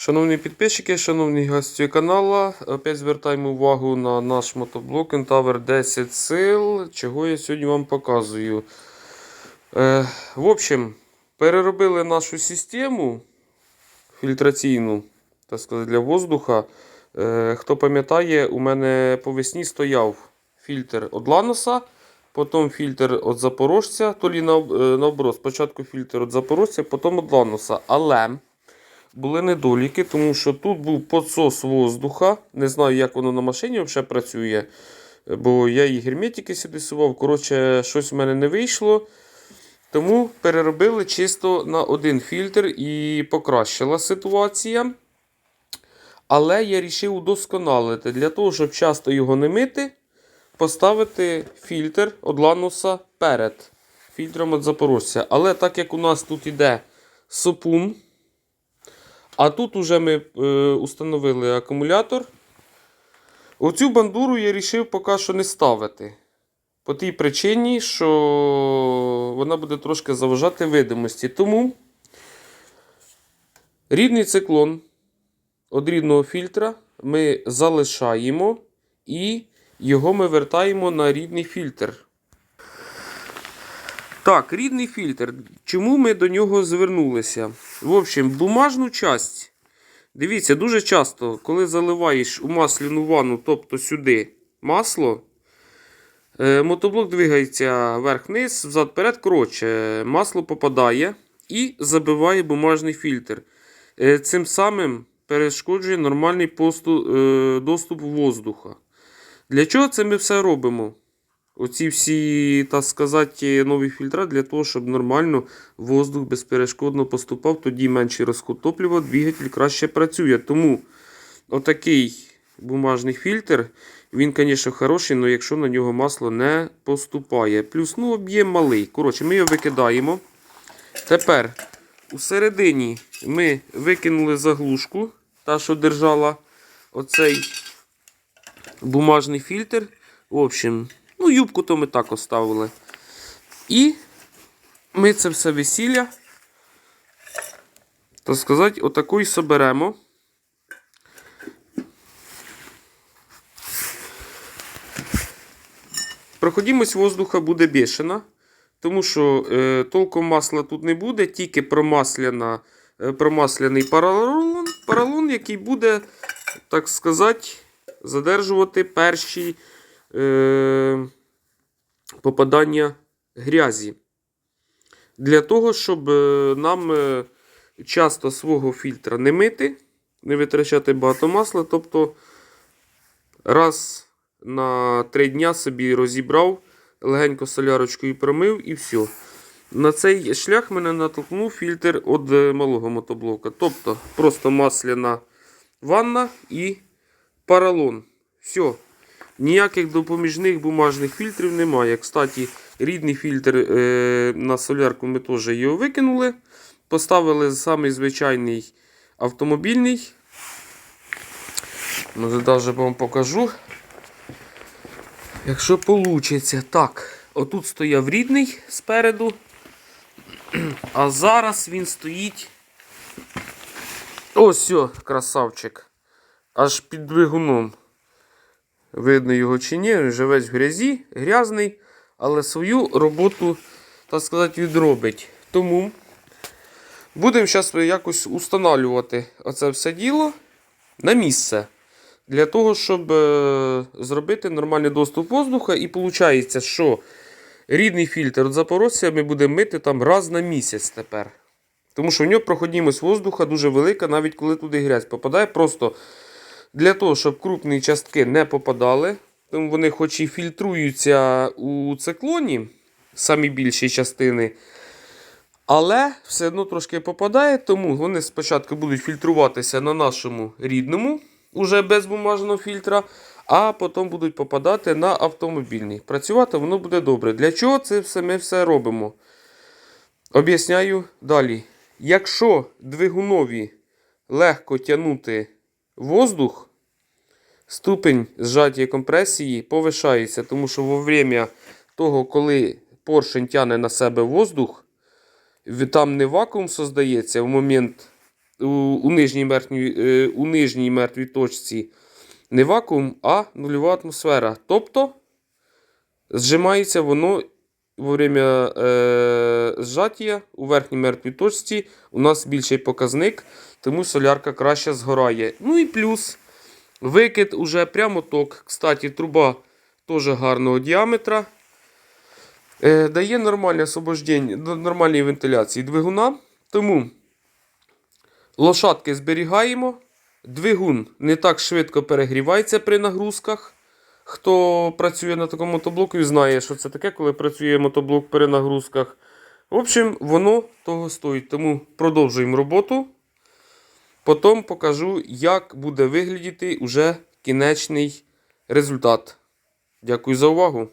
Шановні підписчики, шановні гості каналу, опять звертаємо увагу на наш мотоблок Tower 10 сил, чого я сьогодні вам показую. Е, в общем, переробили нашу систему фільтраційну так сказати, для воздуха. Е, хто пам'ятає, у мене по весні стояв фільтр від Ланоса, потім фільтр від Запорожця, то лі е, наоборот, спочатку фільтр від Запорожця, потім від Ланоса. Але були недоліки, тому що тут був підсос воздуха. Не знаю, як воно на машині взагалі працює, бо я і герметики сюди сував. Коротше, щось в мене не вийшло. Тому переробили чисто на один фільтр і покращила ситуація. Але я вирішив удосконалити для того, щоб часто його не мити, поставити фільтр від лануса перед фільтром від запорожця. Але так як у нас тут іде сопун, а тут уже ми е, установили акумулятор. Оцю бандуру я вирішив поки що не ставити. По тій причині, що вона буде трошки заважати видимості. Тому рідний циклон від рідного фільтра ми залишаємо і його ми вертаємо на рідний фільтр. Так, рідний фільтр. Чому ми до нього звернулися? В общем, бумажну часть. Дивіться, дуже часто, коли заливаєш у масляну ванну, тобто сюди масло, е, мотоблок двигається вверх-вниз, взад-перед. Коротше, масло попадає і забиває бумажний фільтр. Е, Цим самим перешкоджує нормальний е, доступ воздуха. Для чого це ми все робимо? Оці всі, так сказати, нові фільтра для того, щоб нормально воздух безперешкодно поступав, тоді менший розход топлива, двигатель краще працює. Тому отакий бумажний фільтр, він, звісно, хороший, але якщо на нього масло не поступає. Плюс ну, об'єм малий. Коротше, ми його викидаємо. Тепер у середині ми викинули заглушку, та, що держала оцей бумажний фільтр. В общем, ну, юбку то ми так оставили. І ми це все весілля, так сказати, отаку і соберемо. Проходимость воздуха буде бішена, тому що е, толком масла тут не буде, тільки промасляна, е, промасляний поролон, поролон, який буде, так сказати, задержувати перші е, попадання грязі. Для того, щоб е, нам е, часто свого фільтра не мити, не витрачати багато масла. Тобто раз на 3 дня собі розібрав, легенько солярочкою промив і все. На цей шлях мене натолкнув фільтр від е, малого мотоблока. Тобто просто масляна ванна і поролон. Все. Ніяких допоміжних бумажних фільтрів немає. Кстати, рідний фільтр е, на солярку ми теж його викинули. Поставили самий звичайний автомобільний. Може, навіть вам покажу. Якщо вийде. Так, отут стояв рідний спереду. А зараз він стоїть. Ось, о, красавчик. Аж під двигуном. Видно його чи ні, вже весь в грязі, грязний, але свою роботу, так сказати, відробить. Тому будемо зараз якось устанавлювати оце все діло на місце. Для того, щоб е, зробити нормальний доступ воздуха. І виходить, що рідний фільтр від запорожця ми будемо мити там раз на місяць тепер. Тому що в нього проходимость воздуха дуже велика, навіть коли туди грязь попадає. Просто для того, щоб крупні частки не попадали, тому вони хоч і фільтруються у циклоні, самі більші частини, але все одно трошки попадає, тому вони спочатку будуть фільтруватися на нашому рідному, уже без бумажного фільтра, а потім будуть попадати на автомобільний. Працювати воно буде добре. Для чого це все ми все робимо? Об'ясняю далі. Якщо двигунові легко тягнути воздух, ступень зжаття компресії повишається, тому що во время того, коли поршень тягне на себе воздух, там не вакуум создається в момент у, у, нижній мертвій, е, у нижній мертвій точці не вакуум, а нульова атмосфера. Тобто зжимається воно во время е, зжаття у верхній мертвій точці. У нас більший показник, тому солярка краще згорає. Ну і плюс викид уже прямоток. Кстати, труба теж гарного діаметра. Е, дає нормальне освобождення, нормальній вентиляції двигуна. Тому лошадки зберігаємо. Двигун не так швидко перегрівається при нагрузках. Хто працює на такому мотоблоку, знає, що це таке, коли працює мотоблок при нагрузках. В общем, воно того стоїть. Тому продовжуємо роботу. Потім покажу, як буде виглядіти уже кінечний результат. Дякую за увагу.